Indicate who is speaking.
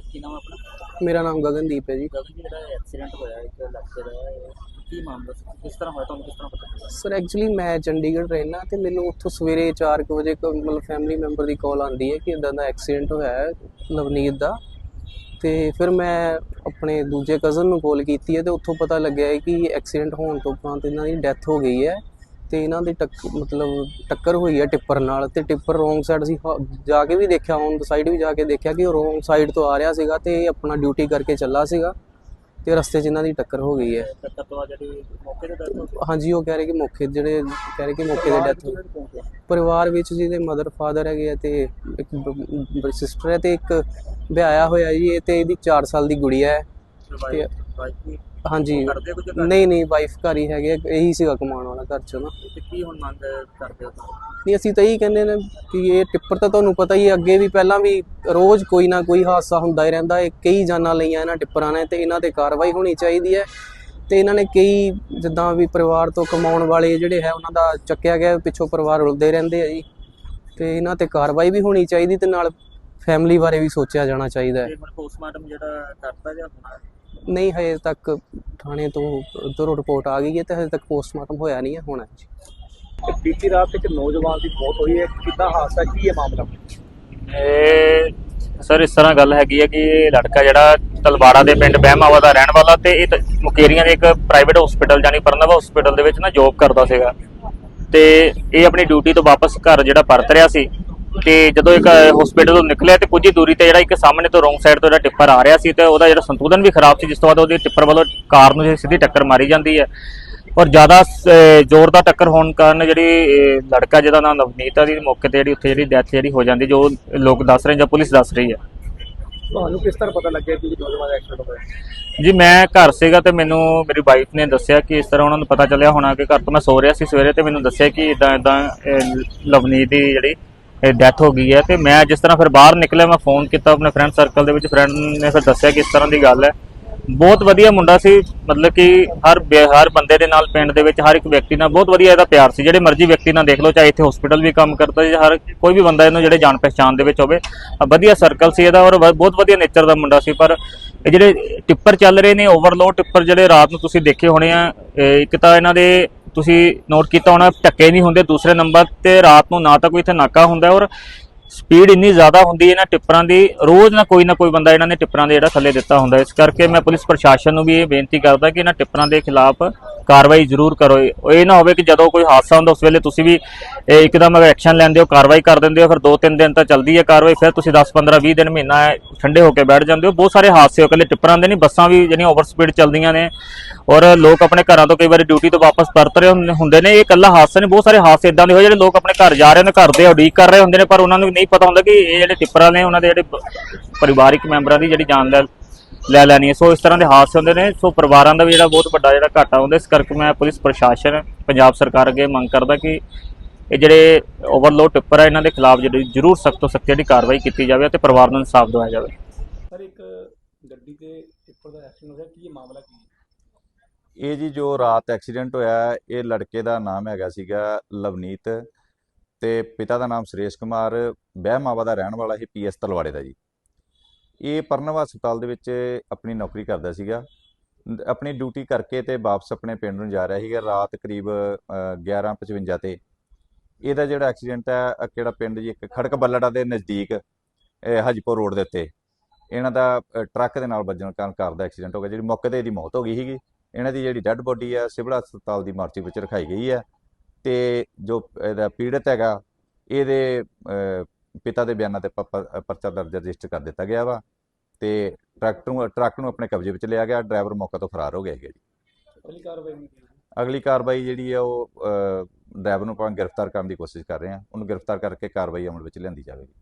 Speaker 1: ਕੀ ਨਾਮ ਆਪਣਾ?
Speaker 2: ਮੇਰਾ ਨਾਮ ਗਗਨਦੀਪ ਹੈ ਜੀ।
Speaker 1: ਗਗਨ ਜੀ ਜਿਹੜਾ ਐਕਸੀਡੈਂਟ ਹੋਇਆ ਇੱਕ ਇਹ ਕੀ ਮਾਮਲਾ ਸੀ? ਕਿਸ ਤਰ੍ਹਾਂ ਹੋਇਆ? ਤੁਹਾਨੂੰ ਕਿਸ ਤਰ੍ਹਾਂ ਪਤਾ
Speaker 2: ਸਰ ਐਕਚੁਅਲੀ ਮੈਂ ਚੰਡੀਗੜ੍ਹ ਰਹਿਣਾ ਤੇ ਮੈਨੂੰ ਉੱਥੋਂ ਸਵੇਰੇ 4 ਕੁ ਵਜੇ ਕ- ਮਤਲਬ ਫੈਮਿਲੀ ਮੈਂਬਰ ਦੀ ਕਾਲ ਆਉਂਦੀ ਹੈ ਕਿ ਇਦਾਂ ਦਾ ਐਕਸੀਡੈਂਟ ਹੋਇਆ ਹੈ ਨਵਨੀਤ ਦਾ। ਤੇ ਫਿਰ ਮੈਂ ਆਪਣੇ ਦੂਜੇ ਕਜ਼ਨ ਨੂੰ ਕਾਲ ਕੀਤੀ ਹੈ ਤੇ ਉੱਥੋਂ ਪਤਾ ਲੱਗਿਆ ਹੈ ਕਿ ਐਕਸੀਡੈਂਟ ਹੋਣ ਤੋਂ ਉਪਰੰਤ ਇਹਨਾਂ ਦੀ ਡੈਥ ਹੋ ਗਈ ਹੈ। ਤੇ ਇਹਨਾਂ ਦੀ ਟੱਕ ਮਤਲਬ ਟੱਕਰ ਹੋਈ ਹੈ ਟਿੱਪਰ ਨਾਲ ਤੇ ਟਿੱਪਰ ਰੋਂਗ ਸਾਈਡ ਸੀ ਜਾ ਕੇ ਵੀ ਦੇਖਿਆ ਔਨ ਦ ਸਾਈਡ ਵੀ ਜਾ ਕੇ ਦੇਖਿਆ ਕਿ ਉਹ ਰੋਂਗ ਸਾਈਡ ਤੋਂ ਆ ਰਿਹਾ ਸੀਗਾ ਤੇ ਇਹ ਆਪਣਾ ਡਿਊਟੀ ਕਰਕੇ ਚੱਲਾ ਸੀਗਾ ਤੇ ਰਸਤੇ 'ਚ ਇਹਨਾਂ ਦੀ ਟੱਕਰ ਹੋ ਗਈ ਹੈ। ਹਾਂਜੀ ਉਹ ਕਹਿ ਰਹੇ ਕਿ ਮੌਕੇ ਜਿਹੜੇ ਕਹਿ ਰਹੇ ਕਿ ਮੌਕੇ ਤੇ ਡੈਥ ਹੋ ਪਰਿਵਾਰ ਵਿੱਚ ਜਿਹਦੇ ਮਦਰ ਫਾਦਰ ਹੈਗੇ ਆ ਤੇ ਇੱਕ ਸਿਸਟਰ ਹੈ ਤੇ ਇੱਕ ਵਿਆਹਿਆ ਹੋਇਆ ਜੀ ਇਹ ਤੇ ਇਹਦੀ 4 ਸਾਲ ਦੀ ਗੁੜੀਆ ਹੈ। ਹਾਂਜੀ।
Speaker 1: ਕਰਦੇ ਕੁਝ
Speaker 2: ਨਹੀਂ ਨਹੀਂ ਵਾਈਫ ਘਰ ਹੀ ਹੈਗੇ ਆ, ਇਹੀ ਸੀਗਾ ਕਮਾਉਣ ਵਾਲਾ ਘਰ ਚ ਨਾ।
Speaker 1: ਤੇ ਕੀ ਹੁਣ ਮੰਗ ਕਰਦੇ ਹੋ ਤੁਸੀਂ?
Speaker 2: ਨਹੀਂ ਅਸੀਂ ਤਾਂ ਇਹੀ ਕਹਿੰਦੇ ਨੇ ਕਿ ਇਹ ਟਿੱਪਰ ਤਾਂ ਤੁਹਾਨੂੰ ਪਤਾ ਹੀ ਹੈ ਅੱਗੇ ਵੀ ਪਹਿਲਾਂ ਵੀ ਰੋਜ਼ ਕੋਈ ਨਾ ਕੋਈ ਹਾਦਸਾ ਹੁੰਦਾ ਹੀ ਰਹਿੰਦਾ ਹੈ। ਕਈ ਜਾਨਾਂ ਲਈਆਂ ਇਹਨਾਂ ਟਿੱਪਰਾਂ ਨੇ ਤੇ ਇਹਨਾਂ ਤੇ ਕਾਰਵਾਈ ਹੋਣੀ ਚਾਹੀਦੀ ਹੈ। ਤੇ ਇਹਨਾਂ ਨੇ ਕਈ ਜਿੱਦਾਂ ਵੀ ਪਰਿਵਾਰ ਤੋਂ ਕਮਾਉਣ ਵਾਲੇ ਜਿਹੜੇ ਹੈ ਉਹਨਾਂ ਦਾ ਚੱਕਿਆ ਗਿਆ ਪਿੱਛੋਂ ਪਰਿਵਾਰ ਰੁਲਦੇ ਰਹਿੰਦੇ ਆ ਜੀ। ਤੇ ਇਹਨਾਂ ਤੇ ਕਾਰਵਾਈ ਵੀ ਹੋਣੀ ਚਾਹੀਦੀ ਤੇ ਨਾਲ ਫੈਮਿਲੀ ਬਾਰੇ ਵੀ ਸੋਚਿਆ ਜਾਣਾ ਚਾਹੀਦਾ ਹੈ।
Speaker 1: ਤੇ ਹੁਣ ਪੋਸਟਮਾਰਟਮ ਜਿਹੜਾ ਕਰਤਾ ਜਾਂ ਹੋਣਾ
Speaker 2: ਨਹੀਂ ਹਜੇ ਤੱਕ ਥਾਣੇ ਤੋਂ ਉਧਰੋਂ ਰਿਪੋਰਟ ਆ ਗਈ ਹੈ ਤੇ ਹਜੇ ਤੱਕ ਪੋਸਟਮਾਰਟਮ ਹੋਇਆ ਨਹੀਂ ਹੈ ਹੋਣਾ ਜੀ।
Speaker 3: ਬੀਤੀ ਰਾਤ ਇੱਕ ਨੌਜਵਾਨ ਦੀ ਮੌਤ ਹੋਈ ਹੈ। ਕਿੱਦਾਂ ਹਾਦਸਾ ਕੀ ਹੈ ਮਾਮਲਾ?
Speaker 4: ਇਹ ਸਰ ਇਸ ਤਰ੍ਹਾਂ ਗੱਲ ਹੈਗੀ ਹੈ ਕਿ ਇਹ ਲੜਕਾ ਜਿਹੜਾ ਤਲਵਾੜਾ ਦੇ ਪਿੰਡ ਬਹਿਮਾਵਾ ਦਾ ਰਹਿਣ ਵਾਲਾ ਤੇ ਇਹ ਮੁਕੇਰੀਆਂ ਦੇ ਇੱਕ ਪ੍ਰਾਈਵੇਟ ਹਸਪੀਟਲ ਜਾਨੀ ਪਰਨਵਾ ਹਸਪੀਟਲ ਦੇ ਵਿੱਚ ਨਾ ਜੌਬ ਕਰਦਾ ਸੀਗਾ। ਤੇ ਇਹ ਆਪਣੀ ਡਿਊਟੀ ਤੋਂ ਵਾਪਸ ਘਰ ਜਿਹੜਾ ਪਰਤ ਰਿਹਾ ਸੀ। ਤੇ ਜਦੋਂ ਇੱਕ ਹਸਪੀਟਲ ਤੋਂ ਨਿਕਲਿਆ ਤੇ ਕੁਝ ਹੀ ਦੂਰੀ ਤੇ ਜਿਹੜਾ ਇੱਕ ਸਾਹਮਣੇ ਤੋਂ ਰੋਂਗ ਸਾਈਡ ਤੋਂ ਜਿਹੜਾ ਟਿੱਪਰ ਆ ਰਿਹਾ ਸੀ ਤੇ ਉਹਦਾ ਜਿਹੜਾ ਸੰਤੁਲਨ ਵੀ ਖਰਾਬ ਸੀ ਜਿਸ ਤੋਂ ਬਾਅਦ ਉਹਦੀ ਟਿੱਪਰ ਵੱਲੋਂ ਕਾਰ ਨੂੰ ਸਿੱਧੀ ਟੱਕਰ ਮਾਰੀ ਜਾਂਦੀ ਹੈ। ਔਰ ਜ਼ਿਆਦਾ ਸ- ਜ਼ੋਰਦਾਰ ਟੱਕਰ ਹੋਣ ਕਾਰਨ ਜਿਹੜੀ ਲੜਕਾ ਜਿਹਦਾ ਨਾਮ ਨਵਨੀਤ ਆ ਦੀ ਮੌਕੇ ਤੇ ਜਿਹੜੀ ਉੱਥੇ ਜਿਹੜੀ ਡੈਥ ਜਿਹੜੀ ਹੋ ਜਾਂਦੀ ਜੋ ਲੋਕ ਦੱਸ ਰਹੇ ਜਾਂ ਪੁਲਿਸ ਦੱਸ ਰਹੀ ਹੈ।
Speaker 3: ਤੁਹਾਨੂੰ ਕਿਸ ਤਰ੍ਹਾਂ ਪਤਾ ਲੱਗਿਆ ਕਿ ਨੌਜਵਾਨ ਦਾ ਐਕਸੀਡੈਂਟ ਹੋਇਆ?
Speaker 4: ਜੀ ਮੈਂ ਘਰ ਸੀਗਾ ਤੇ ਮੈਨੂੰ ਮੇਰੀ ਵਾਈਫ ਨੇ ਦੱਸਿਆ ਕਿ ਇਸ ਤਰ੍ਹਾਂ ਉਹਨਾਂ ਨੂੰ ਪਤਾ ਚੱਲਿਆ ਹੋਣਾ ਕਿ ਘਰ ਤੋਂ ਮੈਂ ਸੋ ਰਿਹਾ ਸੀ ਸਵੇਰੇ ਤੇ ਮੈਨੂੰ ਦੱਸਿਆ ਕਿ ਇਦਾਂ ਇਦਾਂ ਲਵਨੀਤ ਦੀ ਜਿਹੜੀ ਡੈਥ ਹੋ ਗਈ ਹੈ ਤੇ ਮੈਂ ਜਿਸ ਤਰ੍ਹਾਂ ਫਿਰ ਬਾਹਰ ਨਿਕਲਿਆ, ਮੈਂ ਫੋਨ ਕੀਤਾ ਆਪਣੇ ਫਰੈਂਡ ਸਰਕਲ ਦੇ ਵਿੱਚ ਫਰੈਂਡ ਨੇ ਫਿਰ ਦੱਸਿਆ ਕਿ ਇਸ ਤਰ੍ਹਾਂ ਦੀ ਗੱਲ ਹੈ। ਬਹੁਤ ਵਧੀਆ ਮੁੰਡਾ ਸੀ, ਮਤਲਬ ਕਿ ਹਰ ਬੇ- ਹਰ ਬੰਦੇ ਦੇ ਨਾਲ ਪਿੰਡ ਦੇ ਵਿੱਚ ਹਰ ਇੱਕ ਵਿਅਕਤੀ ਨਾਲ ਬਹੁਤ ਵਧੀਆ ਇਹਦਾ ਪਿਆਰ ਸੀ। ਜਿਹੜੇ ਮਰਜ਼ੀ ਵਿਅਕਤੀ ਨਾਲ ਦੇਖ ਲਓ, ਚਾਹੇ ਇੱਥੇ ਹਸਪੀਟਲ ਵੀ ਕੰਮ ਕਰਦਾ ਜਾਂ ਹਰ ਕੋਈ ਵੀ ਬੰਦਾ ਇਹਨੂੰ ਜਿਹੜੇ ਜਾਣ ਪਛਾਣ ਦੇ ਵਿੱਚ ਹੋਵੇ ਵਧੀਆ ਸਰਕਲ ਸੀ ਇਹਦਾ ਔਰ ਵ- ਬਹੁਤ ਵਧੀਆ ਨੇਚਰ ਦਾ ਮੁੰਡਾ ਸੀ। ਪਰ ਇਹ ਜਿਹੜੇ ਟਿੱਪਰ ਚੱਲ ਰਹੇ ਨੇ ਓਵਰਲੋਡ ਟਿੱਪਰ ਜਿਹੜੇ ਰਾਤ ਨੂੰ ਤੁਸੀਂ ਦੇਖੇ ਹੋਣੇ ਆ ਇੱਕ ਤਾਂ ਇਹਨਾਂ ਦੇ ਤੁਸੀਂ ਨੋਟ ਕੀਤਾ ਹੋਣਾ ਟੱਕੇ ਨਹੀਂ ਹੁੰਦੇ ਦੂਸਰੇ ਨੰਬਰ ਤੇ ਰਾਤ ਨੂੰ ਨਾ ਤਾਂ ਕੋਈ ਇੱਥੇ ਨਾਕਾ ਹੁੰਦਾ ਔਰ ਸਪੀਡ ਇੰਨੀ ਜ਼ਿਆਦਾ ਹੁੰਦੀ ਹੈ ਇਹਨਾਂ ਟਿੱਪਰਾਂ ਦੀ, ਰੋਜ਼ ਨਾ ਕੋਈ ਨਾ ਕੋਈ ਬੰਦਾ ਇਹਨਾਂ ਨੇ ਟਿੱਪਰਾਂ ਦੇ ਜਿਹੜਾ ਥੱਲੇ ਦਿੱਤਾ ਹੁੰਦਾ। ਇਸ ਕਰਕੇ ਮੈਂ ਪੁਲਿਸ ਪ੍ਰਸ਼ਾਸਨ ਨੂੰ ਵੀ ਇਹ ਬੇਨਤੀ ਕਰਦਾ ਕਿ ਇਹਨਾਂ ਟਿੱਪਰਾਂ ਦੇ ਖਿਲਾਫ ਕਾਰਵਾਈ ਜ਼ਰੂਰ ਕਰੋ। ਇਹ ਇਹ ਨਾ ਹੋਵੇ ਕਿ ਜਦੋਂ ਕੋਈ ਹਾਦਸਾ ਹੁੰਦਾ, ਉਸ ਵੇਲੇ ਤੁਸੀਂ ਵੀ, ਇਹ ਇੱਕਦਮ ਐਕਸ਼ਨ ਲੈਂਦੇ ਹੋ, ਕਾਰਵਾਈ ਕਰ ਦਿੰਦੇ ਹੋ, ਫਿਰ 2-3 ਦਿਨ ਤਾਂ ਚੱਲਦੀ ਹੈ ਕਾਰਵਾਈ, ਫਿਰ ਤੁਸੀਂ 10-15 20 ਦਿਨ ਮਹੀਨਾ ਠੰਡੇ ਹੋ ਕੇ ਬੈਠ ਜਾਂਦੇ ਹੋ। ਬਹੁਤ ਸਾਰੇ ਹਾਦਸੇ ਹੋ, ਇਕੱਲੇ ਟਿੱਪਰਾਂ ਦੇ ਨਹੀਂ, ਬੱਸਾਂ ਵੀ ਜਿਹੜੀਆਂ ਓਵਰ ਸਪੀਡ ਚੱਲਦੀਆਂ ਨੇ। ਔਰ ਲੋਕ ਆਪਣੇ ਘਰਾਂ ਤੋਂ ਕਈ ਵਾਰੀ ਡਿਊਟੀ ਤੋਂ ਵਾਪਸ ਪਰਤ ਰਹੇ ਹੁੰਦੇ- ਹੁੰਦੇ ਨੇ। ਇਹ ਇਕੱਲਾ ਹਾਦਸਾ ਨਹੀਂ, ਬਹੁਤ ਸਾਰੇ ਹਾਦਸੇ ਇਦਾਂ ਦੇ ਹੋਏ ਜਿਹੜੇ ਲੋਕ ਆਪਣੇ ਘਰ ਜਾ ਰਹੇ ਨੇ, ਘਰ ਦੇ ਉਡੀਕ ਕਰ ਰਹੇ ਹੁੰਦੇ ਨੇ, ਪਰ ਉਹਨਾਂ ਨੂੰ ਨਹੀਂ ਪਤਾ ਹੁੰਦਾ ਕਿ ਇਹ ਜਿਹੜੇ ਟਿੱਪਰਾਂ ਨੇ, ਉਹਨਾਂ ਦੇ ਜਿਹੜੇ ਪ- ਪਰਿਵਾਰਿਕ ਮੈਂਬਰਾਂ ਦੀ ਜਿਹੜੀ ਜਾਨ ਲੈ ਲੈ ਲੈਣੀ ਹੈ। ਸੋ ਇਸ ਤਰ੍ਹਾਂ ਦੇ ਹਾਦਸੇ ਹੁੰਦੇ ਨੇ। ਸੋ ਪਰਿਵਾਰਾਂ ਦਾ ਵੀ ਜਿਹੜਾ ਬਹੁਤ ਵੱਡਾ ਜਿਹੜਾ ਘਾਟਾ ਹੁੰਦਾ ਇਸ ਕਰਕੇ ਮੈਂ ਪੁਲਿਸ ਪ੍ਰਸ਼ਾਸਨ ਪੰਜਾਬ ਸਰਕਾਰ ਅੱਗੇ ਮੰਗ ਕਰਦਾ ਕਿ ਇਹ ਜਿਹੜੇ ਓਵਰਲੋਡ ਟਿੱਪਰ ਆ ਇਹਨਾਂ ਦੇ ਖਿਲਾਫ ਜਿਹੜੀ ਜ਼ਰੂਰ ਸਖਤ ਤੋਂ ਸਖਤ ਜਿਹੜੀ ਕਾਰਵਾਈ ਕੀਤੀ ਜਾਵੇ ਅਤੇ ਪਰਿਵਾਰ ਨੂੰ ਇਨਸਾਫ ਦਿਵਾਇਆ ਜਾਵੇ।
Speaker 3: ਸਰ ਇੱਕ ਗੱਡੀ ਤੇ ਟਿੱਪਰ ਦਾ ਐਕਸੀਡੈਂਟ ਹੋਇਆ। ਕੀ ਇਹ ਮਾਮਲਾ ਕੀ ਹੈ?
Speaker 5: ਇਹ ਜੀ ਜੋ ਰਾਤ ਐਕਸੀਡੈਂਟ ਹੋਇਆ ਹੈ, ਇਹ ਲੜਕੇ ਦਾ ਨਾਮ ਹੈਗਾ ਸੀਗਾ ਲਵਨੀਤ ਤੇ ਪਿਤਾ ਦਾ ਨਾਮ ਸੁਰੇਸ਼ ਕੁਮਾਰ ਬਹਿਮਾਵਾ ਦਾ ਰਹਿਣ ਵਾਲਾ ਸੀ ਪੀਐਸ ਤਲਵਾੜੇ ਦਾ ਜੀ। ਇਹ ਪਰਨਵਾ ਹਸਪਤਾਲ ਦੇ ਵਿੱਚ ਆਪਣੀ ਨੌਕਰੀ ਕਰਦਾ ਸੀਗਾ। ਆਪਣੀ ਡਿਊਟੀ ਕਰਕੇ ਤੇ ਵਾਪਸ ਆਪਣੇ ਪਿੰਡ ਨੂੰ ਜਾ ਰਿਹਾ ਸੀਗਾ ਰਾਤ ਕਰੀਬ ਅ, 11:55 ਤੇ। ਇਹਦਾ ਜਿਹੜਾ ਐਕਸੀਡੈਂਟ ਹੈ ਕਿਹੜਾ ਪਿੰਡ ਜੀ? ਇੱਕ ਖੜਕ ਬੱਲੜਾ ਦੇ ਨਜ਼ਦੀਕ ਇਹ ਰੋਡ ਦੇ ਉੱਤੇ। ਇਹਨਾਂ ਦਾ ਟਰੱਕ ਦੇ ਨਾਲ ਵੱਜਣ ਕਾਰਨ ਕਾਰ ਦਾ ਐਕਸੀਡੈਂਟ ਹੋ ਗਿਆ ਜਿਹੜੀ ਮੌਕੇ ਤੇ ਇਹਦੀ ਮੌਤ ਹੋ ਗਈ ਸੀਗੀ। ਇਹਨਾਂ ਦੀ ਜਿਹੜੀ ਡੈੱਡ ਬੋਡੀ ਹੈ ਸਿਵਲ ਹਸਪਤਾਲ ਦੀ ਮਾਰਚੀ ਵਿੱਚ ਰਖਾਈ ਗਈ ਹੈ। ਤੇ ਜੋ ਇਹਦਾ ਪੀੜਤ ਹੈਗਾ ਇਹਦੇ ਪਿਤਾ ਦੇ ਬਿਆਨਾਂ ਤੇ ਪਰਚਾ ਦਰਜ ਰਜਿਸਟਰ ਕਰ ਦਿੱਤਾ ਗਿਆ ਵਾ ਤੇ ਟਰੱਕ ਨੂੰ ਟਰੱਕ ਨੂੰ ਆਪਣੇ ਕਬਜ਼ੇ ਵਿੱਚ ਲਿਆ ਗਿਆ ਡਰਾਈਵਰ ਮੌਕੇ ਤੋਂ ਫਰਾਰ ਹੋ ਗਿਆ ਹੈਗਾ ਜੀ।
Speaker 3: ਅਗਲੀ ਕਾਰਵਾਈ
Speaker 5: ਅਗਲੀ ਕਾਰਵਾਈ ਜਿਹੜੀ ਹੈ ਉਹ ਡਰਾਈਵਰ ਨੂੰ ਆਪਾਂ ਗ੍ਰਿਫਤਾਰ ਕਰਨ ਦੀ ਕੋਸ਼ਿਸ਼ ਕਰ ਰਹੇ ਹਾਂ। ਉਹਨੂੰ ਗ੍ਰਿਫਤਾਰ ਕਰਕੇ ਕਾਰਵਾਈ ਅਮਲ ਵਿੱਚ ਲਿਆਂਦੀ ਜਾਵੇਗੀ।